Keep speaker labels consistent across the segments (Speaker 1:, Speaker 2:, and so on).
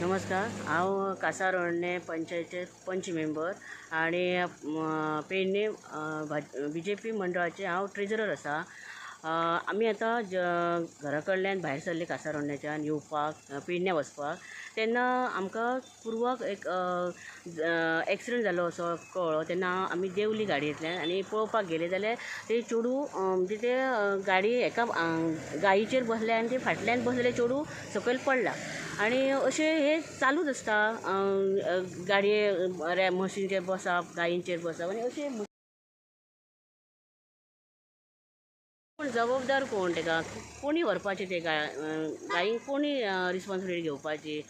Speaker 1: नमस्कार. हांव कासार पंचायतीचे पंच मेंबर आणि Pedne Pedne B J P मंडळाचे हांव ट्रेजरर आसा आमी आतां ज घरा कडल्यान भायर सरले कासार येवपाक पेडण्या वचपाक तेन्ना आमकां पुर्वाक एक एक्सिडंट जालो असो कळ्ळो तेन्ना आमी देवली गाडयेंतल्यान आनी पळोवपाक गेले जाल्यार ते चेडूं म्हणजे ते गाडी एका गायीचेर बसले आनी ते फाटल्यान बसलेले चेडूं सकयल पडला. आनी अशें हे चालूच आसता गाडये रे बसप गायींचेर बसप आनी म्हणजे अशें पूण जबाबदार कोण तेका कोणी व्हरपाचें ते गाय गायींक कोणी रिस्पॉन्सिबिलिटी घेवपाची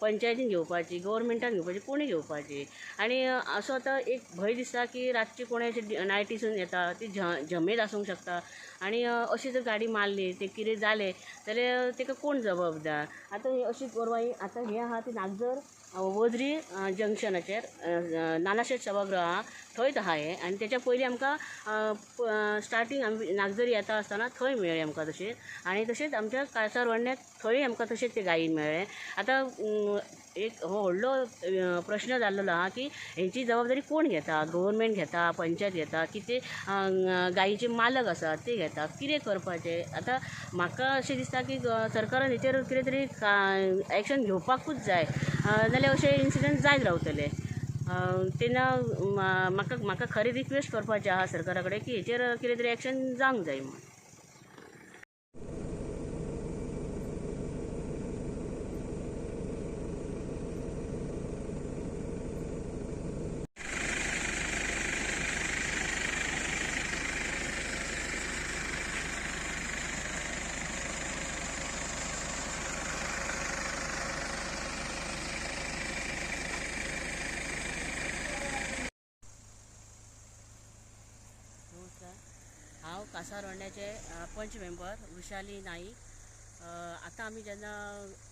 Speaker 1: पंचायतीन घेवपाची गव्हर्मेंटान घेवपाची कोणी घेवपाची? आनी असो आतां एक भंय दिसता की रातची कोणाचे नायटीसून येता ती झ झमेज आसूंक शकता. आनी अशी जर गाडी मारली ते कितें जालें जाल्यार तेका कोण जबाबदार? आतां ही अशी गोरवां आतां हें आहा ती नागजर वजरी जंक्शनाचेर नानाशेट सभागृह थंयच आहा हें आनी तेच्या पयलीं आमकां स्टार्टींग आमी नागजरी येता आसतना थंय मेळ्ळें आमकां तशें. आनी तशेंच आमच्या काळसार वाड्यात थंय आमकां तशेंच ते गायी मेळ्ळें आतां एक हो व्हडलो प्रश्न जाल्लो आहा की हेची जबाबदारी कोण घेता? गव्हर्मेंट घेता पंचायत घेता की ते गायीचे मालक आसात ते घेता? कितें करपाचें? आतां म्हाका अशें दिसता की सरकारान हेचेर कितें तरी एक्शन घेवपाकूच जाय. अ, जाल्यार अशे इन्सिडंट जायत रावतले. तेन्ना म्हाका म्हाका खरी रिक्वेस्ट करपाचें आहा सरकारा कडेन की हेचेर कितें तरी एक्शन जावंक जाय म्हणून नमस्कार कासारवण्याचे कासार पंच मेंबर वृशाली नाईक. आतां आमी जेन्ना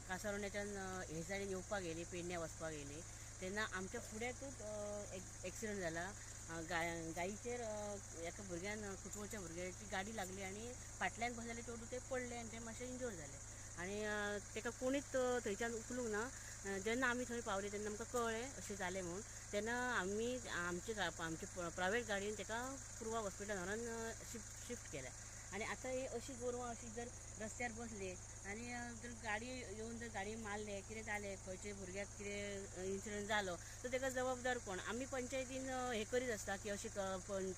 Speaker 1: कासारवण्याच्यान हे सायडीन येवपाक गेलीं पेडण्या वचपाक गेलीं तेन्ना आमच्या फुड्याकूच एक्सिडंट जाला गाय गायीचेर एका भुरग्यान कुटुंबाच्या भुरग्याची गाडी लागली आनी फाटल्यान बसलेले चेडूं ते पडले आनी ते मातशे इंजोर जाले आनी ताका तेका कोणीच थंयच्यान उखलूंक ना ज्यांना जेन्ना आमी थंय पावले तेन्ना आमकां कळ्ळें अशें जालें म्हूण तेन्ना आमी आमचे आमचे प्रायवेट गाडयेन तेका पुर्वा हॉस्पिटल व्हरोन शिफ्ट शिफ्ट केल्या. आनी आतां ही अशी गोरवां अशी जर रस्त्यार बसली आनी जर गाडी येवन जर गाडी मारले कितें जालें खंयचे भुरग्याक कितें इन्सिडंट जालो तर तेका जबाबदार कोण? आमी पंचायतीन हें करीत आसता की अशी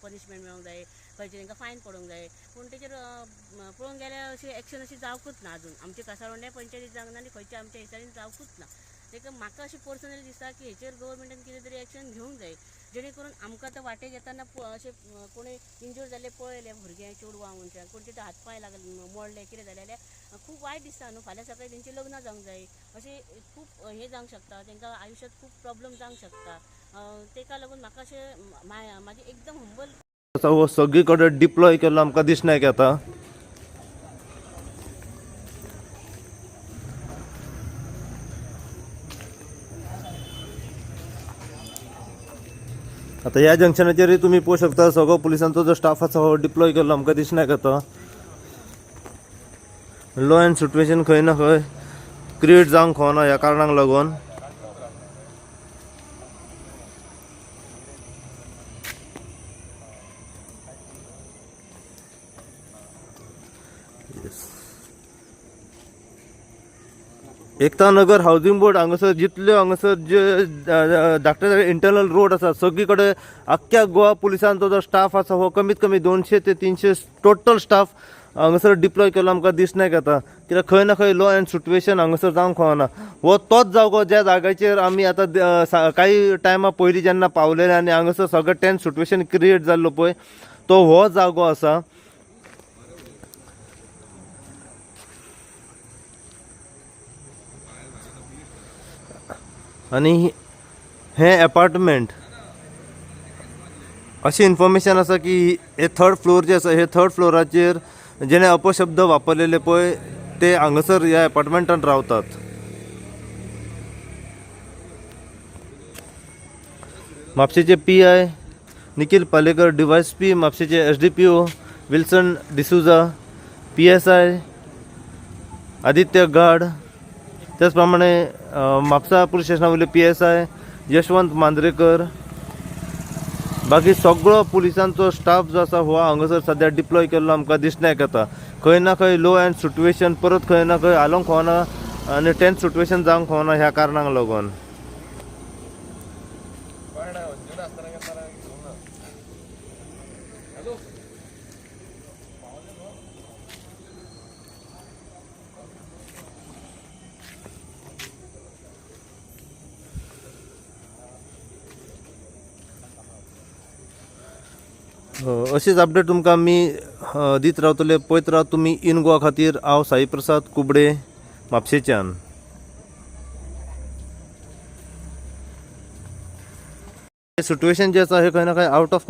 Speaker 1: पनिशमेंट मेळूंक जाय खंयचे तांकां फायन पडूंक जाय पूण तेचेर पळोवंक गेल्यार अशी एक्शन अशी जावंकूच ना आजून आमचे कासारवंड्या पंचायतीन जावंक ना आनी खंयच्या आमच्या हिसाबीन जावंकूच ना. तेका म्हाका अशें पर्सनली दिसता की हेचेर गव्हर्मेंटान कितें तरी एक्शन घेवंक जाय जेणे करून आमकां आतां वाटेक येताना अशें कोणी इंजूर जाल्ले पळयले भुरगे चेडवां मनशां कोण तिथं हातपांय लागले मोडले कितें जालें जाल्यार खूब वायट दिसता न्हू फाल्यां सकाळीं तेंची लग्नां जावंक जाय अशें खूब हें जावंक शकता तेंकां आयुश्यांत खूब प्रॉब्लम जावंक शकता तेका लागून म्हाका अशें मा- एकदम हंबल
Speaker 2: हो सगळी कडेन डिप्लॉय केल्लो आमकां दिसना की आतां. आता ह्या जंक्शनाचेर तुम्ही पळोवंक शकता सगळो पुलिसांचो जो स्टाफ आसा हो डिप्लॉय केल्लो आमकां दिसना तो? लॉ अँड सिच्युएशन खंय ना खंय क्रिएट जावंक खोना ह्या कारणाक लागून. एकता नगर हाऊसिंग बोर्ड हांगासर जितल्यो हांगासर जे धाकटे इंटरनल रोड आसा सगळी कडेन आख्ख्या गोवा पुलिसांचो जो स्टाफ आसा हो कमीत कमी दोनशे ते तीनशे टोटल स्टाफ हांगासर डिप्लॉय केलो आमकां दिसण्याक येता कित्याक खंय ना खंय लॉ अँड सिट्युएशन हांगासर जावंक खोना हो तोच जागो ज्या जाग्याचेर आमी आतां कांय काही टायमा पयलीं जेन्ना पावलेले आनी हांगासर सगळें टेन्स सिट्युएशन क्रिएट जाल्लो पळय तो हो जागो आसा. आनी हे अपार्टमेंट अशी इन्फॉर्मेशन आसा की हे थर्ड फ्लोर जे आसा हे थर्ड फ्लोराचेर जेणे अपशब्द वापरलेले पळय ते हांगासर ह्या अपार्टमेंटान रावतात. म्हापशेचे P I Nikhil Palekar D Y S P म्हापशेचे S D P O Wilson D'Souza P S I Aditya Gad त्याचप्रमाणे Mapusa police स्टेशना P S I Yashwant Mandrekar बाकी सगळो पुलिसांचो स्टाफ जो आसा हो हांगासर सद्या डिप्लॉय केल्लो आमकां दिसण्याक येता खंय ना खंय लो अँड सिट्युएशन परत खंय ना खंय आलोंक खोना आनी टेन्स सिट्युएशन जावंक खोना ह्या कारणाक लागून. अशीच अपडेट तुमकां आमी दीत रावतले. पळयत राव तुमी इन गोवा खातीर हांव साई प्रसाद कुबडे म्हापशेच्यान. सिट्युएशन जे आसा हे खंय ना खंय आउट ऑफ